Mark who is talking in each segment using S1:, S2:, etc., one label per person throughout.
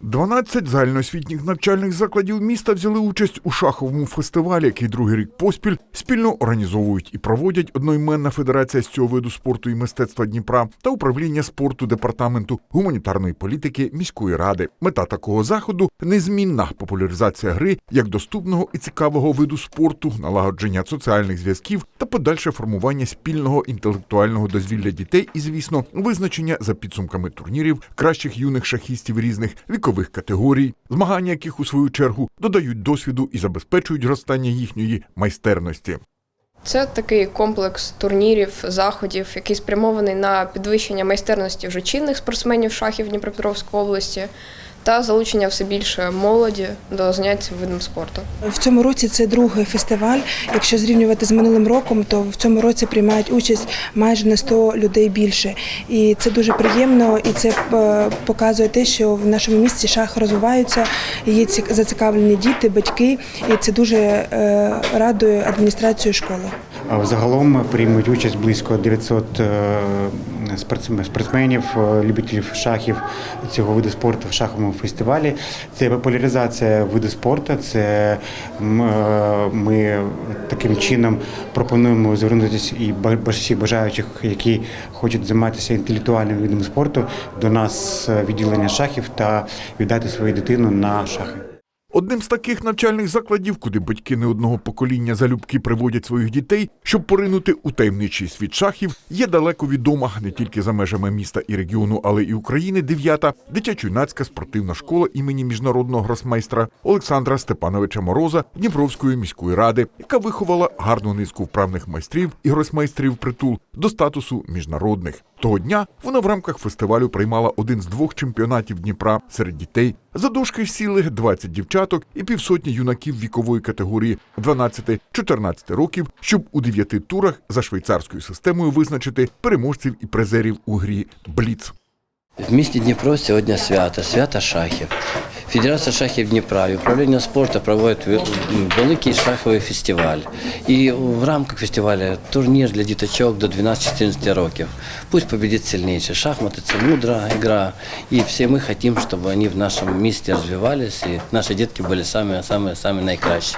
S1: 12 загальноосвітніх навчальних закладів міста взяли участь у шаховому фестивалі, який другий рік поспіль спільно організовують і проводять одноіменна федерація з цього виду спорту і мистецтва Дніпра та управління спорту департаменту гуманітарної політики міської ради. Мета такого заходу незмінна популяризація гри як доступного і цікавого виду спорту, налагодження соціальних зв'язків та подальше формування спільного інтелектуального дозвілля дітей і, звісно, визначення за підсумками турнірів кращих юних шахістів різних вікових категорій, змагання яких у свою чергу додають досвіду і забезпечують зростання їхньої майстерності.
S2: Це такий комплекс турнірів, заходів, який спрямований на підвищення майстерності вже чинних спортсменів шахів Дніпропетровської області та залучення все більше молоді до занять видом спорту.
S3: В цьому році це другий фестиваль. Якщо зрівнювати з минулим роком, то в цьому році приймають участь майже на 100 людей більше. І це дуже приємно, і це е, показує те, що в нашому місті шах розвиваються, є ці- зацікавлені діти, батьки, і це дуже е, радує адміністрацію школи.
S4: А Взагалом приймуть участь близько 900 е, спортсмен- спортсменів, е, любителів шахів цього виду спорту в шаховому фестивалі. Це популяризація виду спорту. Це е, ми таким чином пропонуємо звернутися і всіх бажаючих, які хочуть займатися інтелектуальним видом спорту, до нас е, відділення шахів та віддати свою дитину на шахи.
S1: Одним з таких навчальних закладів, куди батьки не одного покоління залюбки приводять своїх дітей, щоб поринути у таємничий світ шахів, є далеко відома не тільки за межами міста і регіону, але і України. Дев'ята дитячо-юнацька спортивна школа імені міжнародного гросмейстра Олександра Степановича Мороза Дніпровської міської ради, яка виховала гарну низку вправних майстрів і гросмейстрів притул до статусу міжнародних. Того дня вона в рамках фестивалю приймала один з двох чемпіонатів Дніпра серед дітей. За дошки сіли 20 дівчаток і півсотні юнаків вікової категорії 12-14 років, щоб у дев'яти турах за швейцарською системою визначити переможців і призерів у грі Бліц.
S5: В місті Дніпро сьогодні свято, свято шахів. Федерація шахів Дніпра і управління спорту проводять ве- великий шаховий фестиваль. І в рамках фестивалю турнір для діточок до 12-14 років. Пусть победить сильнейший. Шахматы – це мудра игра. І всі ми хочемо, щоб вони в нашому місті розвивалися і наші дітки були самі, самі, самі найкращі.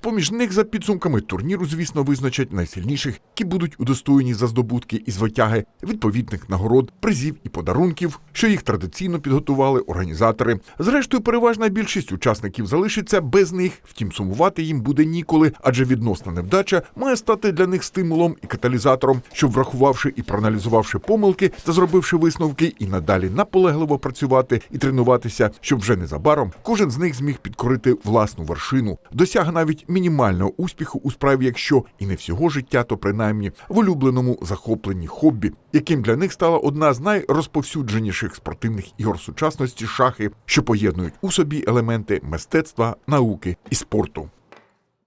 S1: З-поміж них за підсумками турніру, звісно, визначать найсильніших, які будуть удостоєні за здобутки і звитяги відповідних нагород, призів і подарунків, що їх традиційно підготували організатори. Зрештою, переважна більшість учасників залишиться без них. Втім, сумувати їм буде ніколи, адже відносна невдача має стати для них стимулом і каталізатором, щоб, врахувавши і проаналізувавши помилки та зробивши висновки, і надалі наполегливо працювати і тренуватися, щоб вже незабаром кожен з них зміг підкорити власну вершину, досяг навіть мінімального успіху у справі, якщо і не всього життя, то принаймні в улюбленому захопленні хобі, яким для них стала одна з найрозповсюдженіших спортивних ігор сучасності шахи, що поєднують у собі елементи мистецтва, науки і спорту.